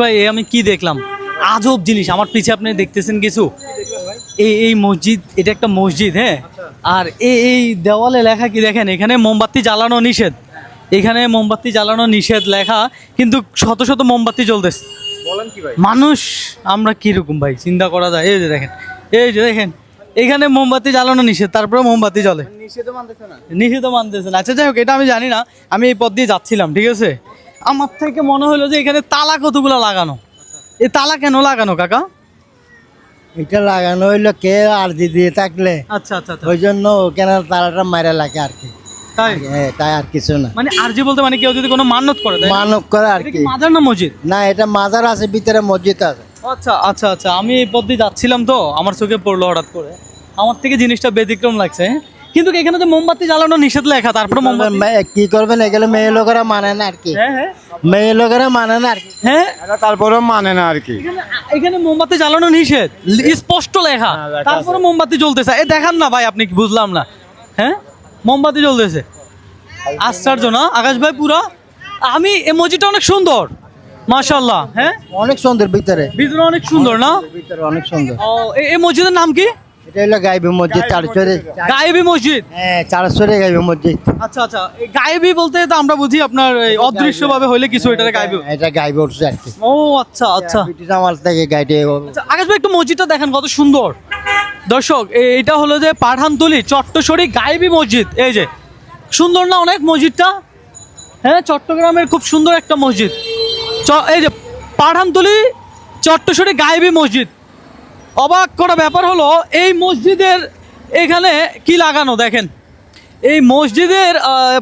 ভাই এ আমি কি দেখলাম? আজব জিনিস। আমার পিছে আপনি দেখতেছেন কিছু? এই এই মসজিদ এটা একটা মসজিদ হ্যাঁ? আর এই এই দেওয়ালে লেখা কি দেখেন? এখানে মোমবাতি জ্বালানো নিষেধ। এখানে মোমবাতি জ্বালানো নিষেধ লেখা কিন্তু শত শত মোমবাতি জ্বলতেছে। ভাই? মানুষ আমরা কীরকম ভাই? চিন্তা করা যায়। এই যে দেখেন এই যে দেখেন এখানে মোমবাতি জ্বালানো নিষেধ তারপরে মোমবাতি জ্বলে। নিষেধ মানতেছে না। আচ্ছা যাই হোক এটা আমি জানি না। আমি এই পথ দিয়ে যাচ্ছিলাম ঠিক আছে? আমার থেকে মনে হলো যে এখানে তালা কতগুলো লাগানো। এই তালা কেন লাগানো কাকা? এটা লাগানো হইল কে আর দিয়ে থাকলে। আচ্ছা আচ্ছা আচ্ছা। ওই জন্য কেন তারাটা মারা লাগে আর কি। তাই? হ্যাঁ, তাই আর কিছু না। মানে আরজি বলতে মানে কেউ যদি কোনো মান্যত করে মানব করে আর কি। কি মাজার না মসজিদ? না এটা মাজার আছে ভিতরে মসজিদ আছে। আচ্ছা আচ্ছা আচ্ছা। আমি এই পথ দিয়ে যাচ্ছিলাম তো আমার চোখে পড়ল হঠাৎ করে। আমার থেকে জিনিসটা ব্যতিক্রম লাগছে হ্যাঁ? কিন্তু এখানে তো মোমবাতি জ্বালানো নিষেধ লেখা তারপরে মোমবাতি কি করবেন? এগুলো মেয়ে লোকেরা মানে না আর কি। হ্যাঁ হ্যাঁ। মেয়ে লোকেরা মানে না আর কি। হ্যাঁ? তারপরেও মানে না আর কি। এখানে এখানে মোমবাতি জ্বালানো নিষেধ স্পষ্ট লেখা। তারপরে মোমবাতি জ্বলতেছে। এ দেখান না ভাই আপনি কি বুঝলাম না। হ্যাঁ? মোমবাতি জ্বলতেছে। আশ্চর্য না? আকাশ ভাই পুরা? আমি এই মসজিদটা অনেক সুন্দর। মাশাল্লাহ হ্যাঁ? অনেক সুন্দর ভিতরে। ভিতরে অনেক সুন্দর না? ভিতরে অনেক সুন্দর। ও এই মসজিদের নাম কি? এটা হলো গাইবি মসজিদ গায়েবী মসজিদ। হ্যাঁ গাইবি মসজিদ। আচ্ছা আচ্ছা এই গায়েবী বলতে তো আমরা বুঝি আপনার অদৃশ্য ভাবে হইলে কিছু এটাকে গায়েবী এটা গাইবে উঠছে আর কি। ও আচ্ছা আচ্ছা। ব্রিটিশ আমল থেকে গাইডে আচ্ছা, আকাশ ভাই একটু মসজিদটা দেখেন কত সুন্দর। দর্শক এটা হলো যে পাঠানতলি চট্টসরি গায়েবী মসজিদ। এই যে সুন্দর না অনেক মসজিদটা? হ্যাঁ চট্টগ্রামের খুব সুন্দর একটা মসজিদ। চ- এই যে পাঠানতলি চট্টসরি গায়েবী মসজিদ। অবাক করা ব্যাপার হলো এই মসজিদের এখানে কি লাগানো দেখেন? এই মসজিদের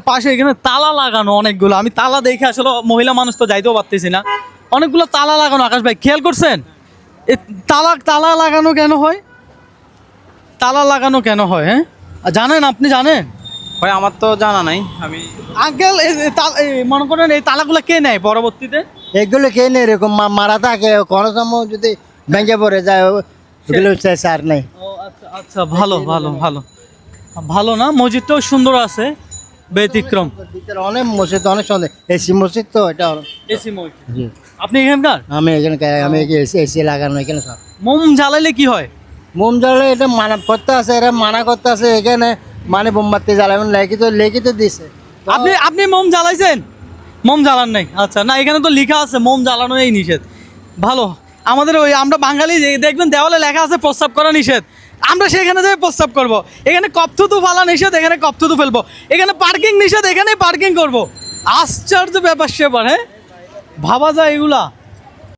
পাশে এখানে তালা লাগানো অনেকগুলো। আমি তালা দেখে আসলে মহিলা মানুষ তো যাইতেও পারতেছি না। অনেকগুলো তালা লাগানো। আকাশ ভাই খেয়াল করছেন? এ তালা তালা লাগানো কেন হয়? তালা লাগানো কেন হয় হ্যাঁ? জানেন আপনি জানেন? ভাই আমার তো জানা নাই। আমি আঙ্কেল মনে করেন এই তালাগুলো কে নেয় পরবর্তীতে? এগুলো কে নেই এরকম? মারা থাকে কোনো সময় যদি ভেঙে পড়ে যায় ওগুলো নেই। ও আচ্ছা আচ্ছা ভালো ভালো ভালো। ভালো না মসজিদটাও সুন্দর আছে ব্যতিক্রম। অনেক মসজিদ অনেক সুন্দর। এসি মসজিদ তো এটা এসি মসজিদ। আপনি এখানকার? আমি এখানে আমি এসি এসি লাগানো এখানে সব। মোম জ্বালাইলে কি হয়? মোম জ্বালে এটা মানা করতে আছে এরা মানা করতে আছে এখানে মানে বোমবাতি জ্বালাবেন লিখিত লিখিত দিছে। আপনি আপনি মোম জ্বালাইছেন? মোম জ্বালান নাই। আচ্ছা না এখানে তো লেখা আছে মোম জ্বালানো এই নিষেধ। ভালো। আমাদের ওই আমরা বাঙালি দেখবেন দেওয়ালে লেখা আছে প্রস্তাব করা নিষেধ। আমরা সেখানে যাই প্রস্তাব করব। এখানে কপথুতু ফালা নিষেধ, এখানে কপথুতু ফেলব। এখানে পার্কিং নিষেধ এখানে পার্কিং করব। আশ্চর্য ব্যাপার সেবার হ্যাঁ? ভাবা যায় এগুলা।